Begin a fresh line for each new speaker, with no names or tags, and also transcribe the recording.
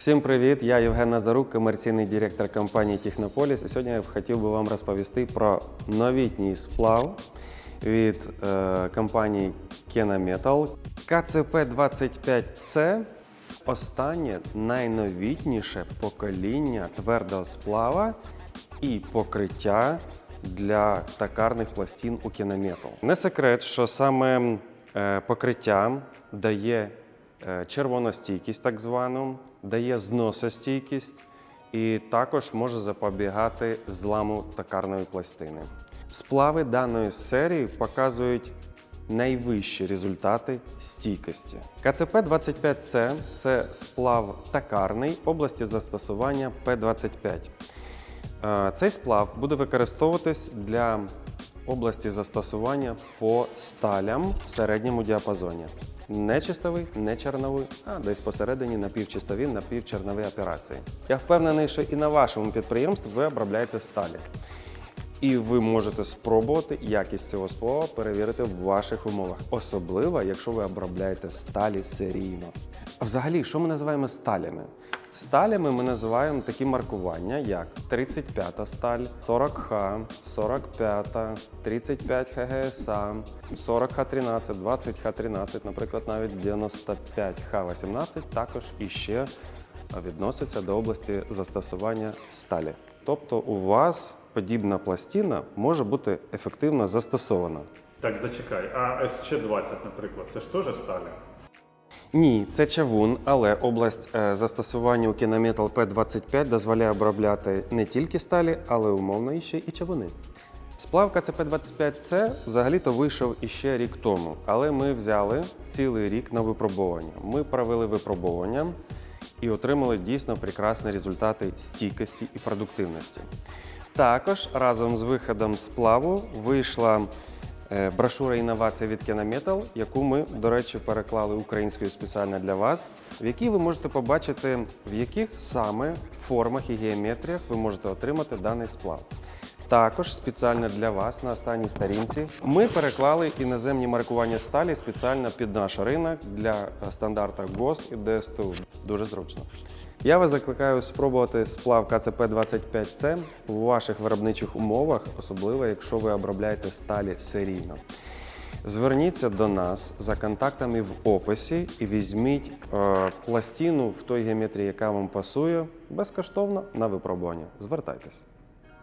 Всім привіт! Я Євген Назарук, комерційний директор компанії Технополіс. І сьогодні я б хотів би вам розповісти про новітній сплав від е, компанії Metal. КЦП-25C останнє найновітніше покоління твердого сплава і покриття для токарних пластин у Кінометал. Не секрет, що саме е, покриття дає червоностійкість, так звану, дає зносостійкість і також може запобігати зламу токарної пластини. Сплави даної серії показують найвищі результати стійкості. КЦП-25C це сплав токарний області застосування П-25. Е, Цей сплав буде використовуватись для області застосування по сталям в середньому діапазоні. Не чистовий, не черновий, а десь посередині напівчистові, напівчернові операції. Я впевнений, що і на вашому підприємстві ви обробляєте сталі. І ви можете спробувати якість цього сплава перевірити в ваших умовах, особливо якщо ви обробляєте сталі серійно. А взагалі, що ми називаємо сталями? Сталями ми називаємо такі маркування, як 35-та сталь, 40Х, 45, 35 ХГСА, 40Х13, 20Х13, наприклад, навіть 95Х18 також іще відноситься до області застосування сталі. Тобто у вас подібна пластина може бути ефективно застосована.
Так, зачекай. А СЧ-20, наприклад, це ж теж сталі?
Ні, це чавун, але область е, застосування у Kinametal P25 дозволяє обробляти не тільки сталі, але умовно ще і чавуни. Сплав КЦП-25C взагалі-то вийшов іще рік тому, але ми взяли цілий рік на випробування. Ми провели випробування і отримали дійсно прекрасні результати стійкості і продуктивності. Також разом з виходом сплаву вийшла брошура інновацій від Kinametal, яку ми, до речі, переклали українською спеціально для вас, в якій ви можете побачити, в яких саме формах і геометріях ви можете отримати даний сплав. Також спеціально для вас на останній сторінці ми переклали іноземні маркування сталі спеціально під наш ринок для е, стандартів ГОСТ і ДСТУ. Дуже зручно. Я вас закликаю спробувати сплав КЦП-25С у ваших виробничих умовах, особливо якщо ви обробляєте сталі серійно. Зверніться до нас за контактами в описі і візьміть е, пластину в той геометрії, яка вам пасує, безкоштовно на випробування. Звертайтесь.